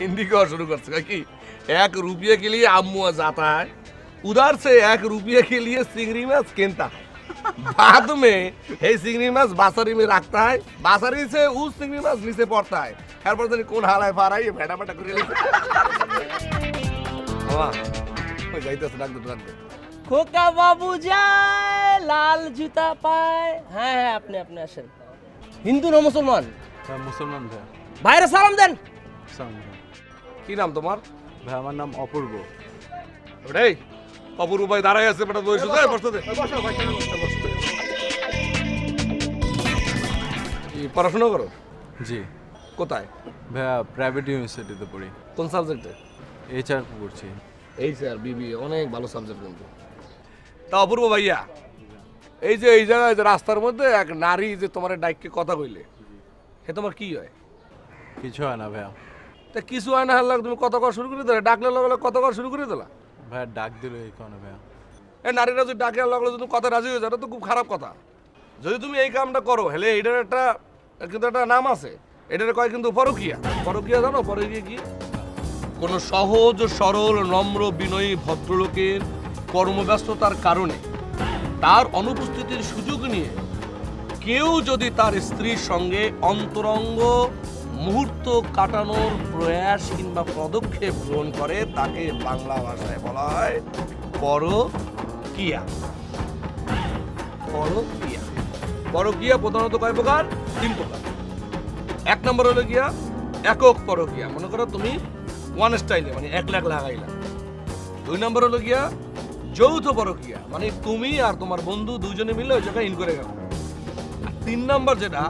हिंदी का शुरू कर सका कि एक रुपये के लिए अम्मू जाता है उधर से एक रुपये के लिए सिंगरी माछ किनता है बाद में हे सिंगरी माछ बासरी में रखता है बासरी से उस सिंगरी माछ नीचे पड़ता है हर पर जानी कौन हालाय फारा ये भेड़ा बेटा করে বাবা ওই যাইতেছে ডাক দে ডাক দে খোকা বাবু যায় লাল জুতা পায় হ্যাঁ হ্যাঁ আপনি আপনি আসেন হিন্দু না মুসলমান হ্যাঁ মুসলমান ভাইয়া ভাইরা সালাম দেন সালাম কি নাম তোমার? ভাই আমার নাম অপূর্ব। এই অপূর্ব ভাই দাঁড়াই আছে বেটা বসে দে বসতে দে পড়াশোনা করো? জি। কোথায়? ভাইয়া প্রাইভেট ইউনিভার্সিটিতে পড়ি। কোন সাবজেক্টে এইচআর করছি। এই স্যার বিবি অনেক ভালো সাবজেক্ট কিন্তু। তা অপূর্ব ভাইয়া এই যে এই জায়গায় যে রাস্তার মধ্যে এক নারী যে তোমার ডাইককে কথা কইলে সে তোমার কি হয়? কিছু হয় না ভাইয়া। তা কিছু হয় না হাল্লা তুমি কথা কওয়া শুরু করে দিলে? ডাকলে লগে কত কওয়া শুরু করে দিলা? ভাইয়া ডাক দিল এই কারণে ভাইয়া। এই নারীরা যদি ডাকে লাগল যদি কথা রাজি হয়ে যায় তো খুব খারাপ কথা। যদি তুমি এই কামটা করো হেলে এটার একটা কিন্তু একটা নাম আছে। এটার কয় কিন্তু পরকিয়া। পরকিয়া জানো? পরকিয়া কি? কোনো সহজ সরল নম্র বিনয়ী ভদ্রলোকের কর্মব্যস্ততার কারণে তার অনুপস্থিতির সুযোগ নিয়ে কেউ যদি তার স্ত্রীর সঙ্গে অন্তরঙ্গ মুহূর্ত কাটানোর প্রয়াস কিংবা পদক্ষেপ গ্রহণ করে, তাকে বাংলা ভাষায় বলা হয় পরকিয়া। পরকিয়া। পরকিয়া প্রধানত কয় প্রকার? তিন প্রকার। এক নম্বর হলো গিয়া একক পরকিয়া। মনে করো তুমি ওয়ান স্টাইলে মানে এক লাখ লাগাইলা দুই নম্বর হলো গিয়া যৌথ পরকিয়া। মানে তুমি আর তোমার বন্ধু দুজনে মিলে ওই জায়গায় ইন করে গেল। তিন নম্বর যেটা,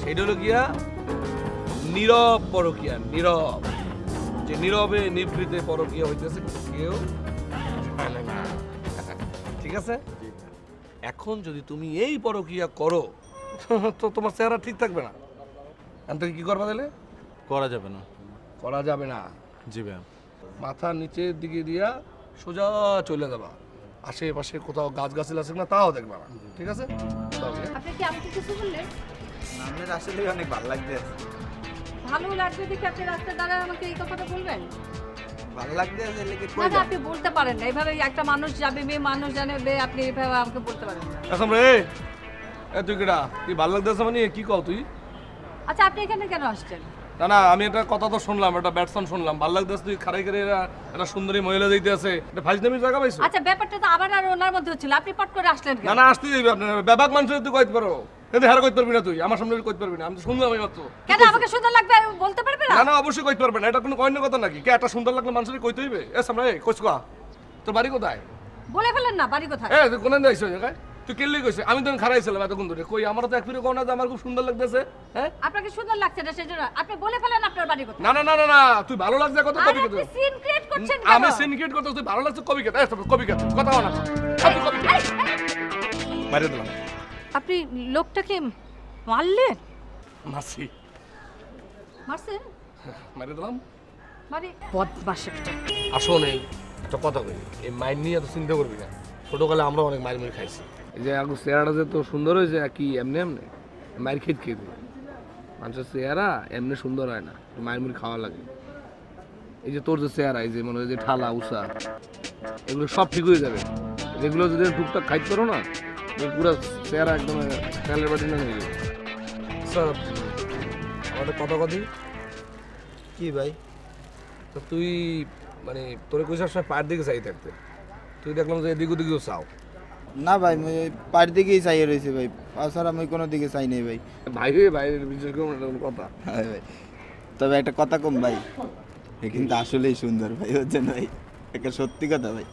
সেটা হলো গিয়া নীরব পরকিয়া নীরব। যে নীরবে নিভৃতে পরকিয়া হইতেছে কেউ ঠিক আছে? এখন যদি তুমি এই পরকিয়া করো তো তোমার চেহারা ঠিক থাকবে না। এখন থেকে কি করবা তাহলে? করা যাবে না। করা যাবে না। জি ভাইয়া। মাথা নিচের দিকে দিয়া সোজা চলে যাবা। আশেপাশে কোথাও গাছ গাছিল আছে না তাও দেখবা না। ঠিক আছে? আপনি কি আমাকে কিছু বললেন? আপনার আসলে অনেক ভালো লাগছে ভালো লাগবে দেখে আপনি রাস্তায় দাঁড়ায় আমাকে এই কথাটা বলবেন? ভালো কি না কই না আপনি বলতে পারেন না। এইভাবে একটা মানুষ যাবে মেয়ে মানুষ জানে বে আপনি এইভাবে আমাকে বলতে পারেন না। এখন রে। এ তুই কেডা? তুই ভালো লাগতেছে মানে? কি কও তুই? আচ্ছা আপনি এখানে কেন আসছেন? না না আমি একটা কথা তো শুনলাম একটা ব্যাটসম্যান শুনলাম। ভালো লাগতেছে তুই খারাই করে একটা সুন্দরী মহিলা দিতে আছে এটা ফাইজনামির জায়গা পাইছো? আচ্ছা ব্যাপারটা তো আবার আর ওনার মধ্যে হচ্ছিল। আপনি পট করে আসলেন না কেন? না আসতে দিবি আপনার। ব্যাপক মানুষের তুই কইতে পারো। কিন্তু হারা কইতে পারবি না তুই আমার সামনে কইতে পারবি না আমি তো শুনলাম এই মাত্র। কেন আমাকে সুন্দর লাগবে আর বলতে পারবে না? না না অবশ্যই কইতে পারবে না এটা কোনো কথা নাকি? কে একটা সুন্দর লাগলে মানুষের কইতে হইবে? এ সামনে এই কইছ কোয়া তোর বাড়ি কোথায়? বলে ফেলেন না বাড়ি কোথায়? এ তুই কোনে যাইছ জায়গায় তুই কইছিস? আমি তো খারাইছিলাম এতক্ষণ ধরে। কই আমার তো এক ফিরে কোনা যে আমার খুব সুন্দর লাগতেছে হ্যাঁ? আপনাকে সুন্দর লাগছে না সেজন্য আপনি বলে ফেলেন আপনার বাড়ি কোথায়। না না না না তুই ভালো লাগছে আর কবি কত সিন ক্রিয়েট করছেন আমি সিনকেট করতে তুই ভালো লাগছে কবি কথা কবি কথা কথা না। তুই কবি কথা মারি দিলাম। আপনি লোকটাকে মারলেন? মাসি মারছেন? মারি দিলাম। মানে বদমাস একটা। আসলে একটা কথা কই। এই মাইন নিয়ে এত চিন্তা করবি না। ছোটকালে আমরা অনেক মাইর মারি খাইছি। এই যে আগু চেহারাটা যে তো সুন্দর হয়েছে কি এমনি এমনি? মায়ের খেত খেয়ে দিই মানুষের চেহারা এমনি সুন্দর হয় না। মায়ের মুড়ি খাওয়া লাগে। এই যে তোর যে চেহারা এই যে মনে হয় যে ঠালা উষা এগুলো সব ঠিক হয়ে যাবে। যেগুলো যদি টুকটাক খাইতে পারো না পুরো চেহারা একদম তেলের বাটি না হয়ে যাবে স্যার আমাদের কথা কথি কি ভাই? তো তুই মানে তোর কইস সময় পায়ের দিকে চাই থাকতে। তুই দেখলাম যে এদিক ওদিকেও চাও। না ভাই আমি ওই দিকেই চাইয়ে রয়েছে ভাই। তাছাড়া আমি কোনো দিকে চাই নাই ভাই। ভাই হয়ে বাইরের বিশেষ করে কথা। হ্যাঁ ভাই। তবে একটা কথা কম ভাই। এ কিন্তু আসলেই সুন্দর ভাই হচ্ছেন ভাই? একটা সত্যি কথা ভাই।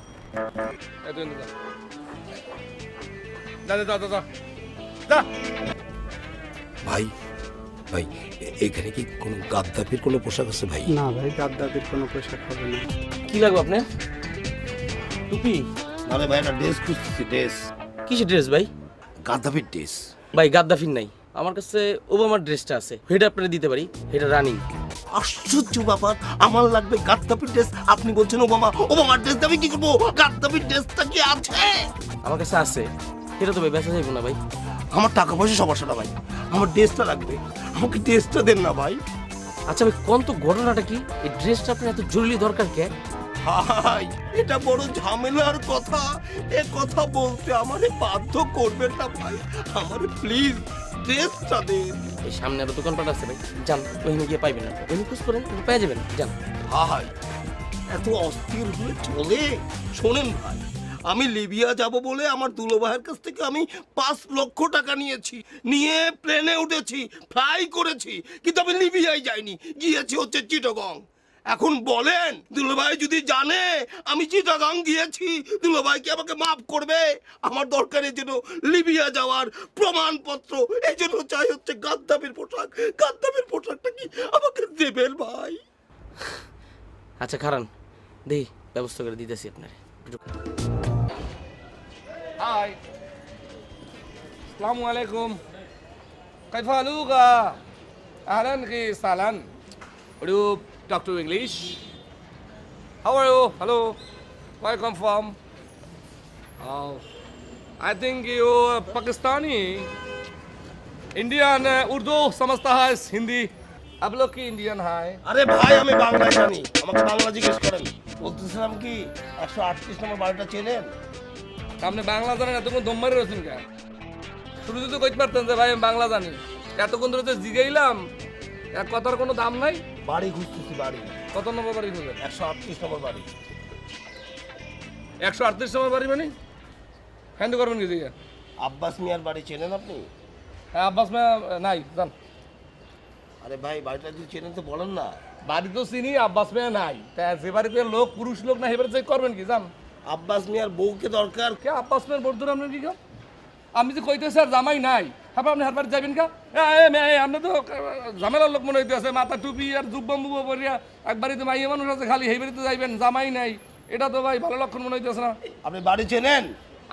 যা। যা যা যা। ভাই ভাই এখানে কি কোনো গাদ্দাফির কোনো পোশাক আছে ভাই? না ভাই গাদ্দাদের কোনো পোশাক হবে না। কি লাগবে আপনি টুপি? মানে ভাই একটা ড্রেস খুঁজতেছি ড্রেস কিসের ড্রেস ভাই? গাদ্দাফির ড্রেস ভাই গাদ্দাফির নাই। আমার কাছে ওবামার ড্রেসটা আছে। সেটা আপনারা দিতে পারি। এটা রানিং আশ্চর্য ব্যাপার আমার লাগবে গাদ্দাফির ড্রেস আপনি বলছেন ওবামা ওবামার ড্রেস আমি কি করব? গাদ্দাফির ড্রেসটা কি আছে? আমার কাছে আছে। এটা তো ভাই বেচা যাইব না ভাই। আমার টাকা পয়সা সমস্যা না ভাই। আমার ড্রেসটা লাগবে। আমাকে ড্রেসটা দেন না ভাই। আচ্ছা ভাই কোন তো ঘটনাটা কি? এই ড্রেসটা আপনার এত জরুরি দরকার কে? ভাই এটা বড় ঝামেলার কথা। এ কথা বলতে আমারে বাধ্য করবেন না ভাই। আমারে প্লিজ ড্রেসটা দিন। এই সামনে আরও দোকানপাট আছে ভাই। যান ওইখানে গিয়ে পাইবেন না। ওইখানে খোঁজ করেন পেয়ে যাবেন। যান। ভাই এত অস্থির হয়ে চলে। শোনেন ভাই। আমি লিবিয়া যাব বলে আমার দুলো ভাইয়ের কাছ থেকে আমি পাঁচ লক্ষ টাকা নিয়েছি। নিয়ে প্লেনে উঠেছি ফ্লাই করেছি, কিন্তু আমি লিবিয়ায় যাইনি। গিয়েছি হচ্ছে চিটগং। এখন বলেন, দুলোভাই যদি জানে, আমি চিটাগাং গিয়েছি, দুলোভাই কি আমাকে মাফ করবে? আমার দরকারের জন্য লিবিয়া যাওয়ার প্রমাণপত্র, এই জন্য চাই হচ্ছে গাদ্দাফির পোশাক। গাদ্দাফির পোশাকটা কি আমাকে দেবেন ভাই? আচ্ছা খারান, দেই, ব্যবস্থা করে দিতেছি আপনার। হাই আসসালামু আলাইকুম কাইফালুগা আহলান কি সালান উড়ু talk to English how are you hello welcome from I think you Pakistani Indian Urdu समझता है हिंदी आप লোক কি ইন্ডিয়ান হাই আরে ভাই আমি বাংলা জানি আমাকে বাংলা জিজ্ঞেস করেন বলতেছিলাম কি একশো আটত্রিশ নম্বর বাড়িটা চেনেন আপনি বাংলা জানেন এতক্ষণ দম মারি রয়েছেন কে? শুরুতে তো কইতে পারতেন যে ভাই আমি বাংলা জানি। এতক্ষণ ধরে তো জিগাইলাম। এক কথার কোনো দাম নাই। বাড়ি খুঁজতেছি বাড়ি। কত নম্বর বাড়ি খুঁজবেন একশো আটত্রিশ নম্বর বাড়ি। একশো আটত্রিশ নম্বর বাড়ি মানে? হ্যান্ড করবেন কি দিকে আব্বাস মিয়ার বাড়ি চেনেন আপনি? হ্যাঁ আব্বাস মিয়া নাই জান আরে ভাই বাড়িটা যদি চেনেন তো বলেন না। বাড়ি তো চিনি আব্বাস মেয়া নাই। তা যে বাড়িতে লোক পুরুষ লোক না এবারে চেক করবেন কি জান আব্বাস মিয়ার বউকে দরকার। কে আব্বাস মেয়ের বর্ধুর আপনার কি কাম? আমি যে কইতে স্যার জামাই নাই হ্যাঁ আপনি হারবার যাবেন কা? আপনি তো ঝামেলার লোক মনে হইতেছে মাথা টুপি আর জুব্বা মুব্বা পরিয়া এক বাড়িতে মাইয়া মানুষ আছে খালি সেই বাড়িতে যাইবেন জামাই নাই। এটা তো ভাই ভালো লক্ষণ মনে হইতেছে না। আপনি বাড়ি চেনেন?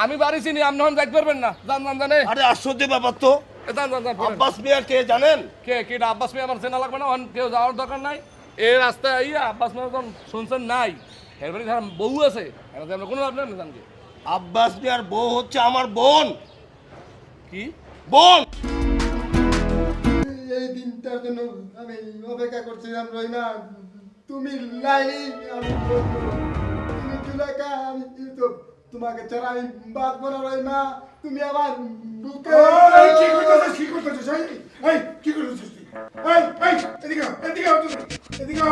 আমি বাড়ি চিনি আপনি হন যাইতে পারবেন না। জান জান জানে আরে আশ্চর্য ব্যাপার তো। জান জান জান আব্বাস মিয়ার কে জানেন? কে কে আব্বাস মেয়ে আমার চেনা লাগবে না হন কেউ যাওয়ার দরকার নাই। এই রাস্তায় আইয়া আব্বাস মেয়ে শুনছেন নাই। এর বাড়ি যারা বউ আছে এটা তো আমরা কোনো ভাবলেন না জানকে আব্বাস মিয়ার বউ হচ্ছে আমার বোন। কি? বোন! এই দিনটার জন্য আমি অপেক্ষা করছিলাম রইনা তুমি বলব। তুমি জুলেখা আমি ইউসুফ তোমাকে ছাড়া আমি বাঁচবো না রইনা তুমি আমার বুকে কি করতেছিস কি করতেছিস? এই কি করতেছিস তুই? এই এই এদিকে এদিকে এদিকে।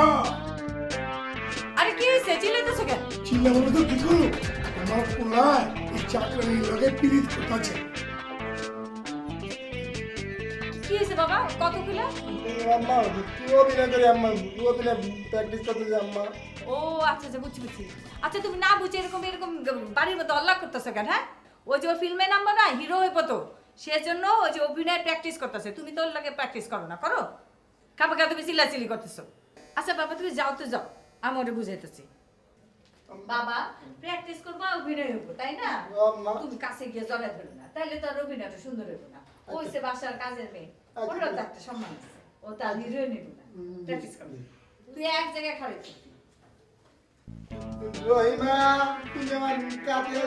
আরে কি হয়েছে? চিল্লাইতেছো কেন? চিল্লা বলে তো কি করল আমার পোলা এই চাকরানির লগে পিরিত করতেছে কি হয়েছে বাবা? কত কিলো? আম্মা তুই অভিনয় করি আম্মা তুই অভিনয় প্র্যাকটিস আম্মা। ও আচ্ছা আচ্ছা বুঝছি বুঝছি। আচ্ছা তুমি না বুঝে এরকম এরকম বাড়ির মতো অল্লাহ করতেছো কেন হ্যাঁ? ওই যে ওর ফিল্মে নামবো না হিরো হইব তো। সেজন্য ওই যে অভিনয় প্র্যাকটিস করতেছে। তুমি তো ওর লাগে প্র্যাকটিস করো না করো? কাপা কা তুমি চিল্লাচিল্লি করতেছো। আচ্ছা বাবা তুমি যাও তো যাও। আমি ওটা বুঝাইতেছি। বাবা প্র্যাকটিস করব অভিনয় হব তাই না? তুমি কাছে গিয়ে জলে ধরো না তাইলে তো আর অভিনয়টা সুন্দর হইব না। ওই সে বাসার কাজের মেয়ে ওর ওটাও তো একটা সম্মান আছে ও তার হিরোইন নেব না। প্র্যাকটিস করবে তুই এক জায়গায় খাড়ি রহিমা তুমি আমার কাছে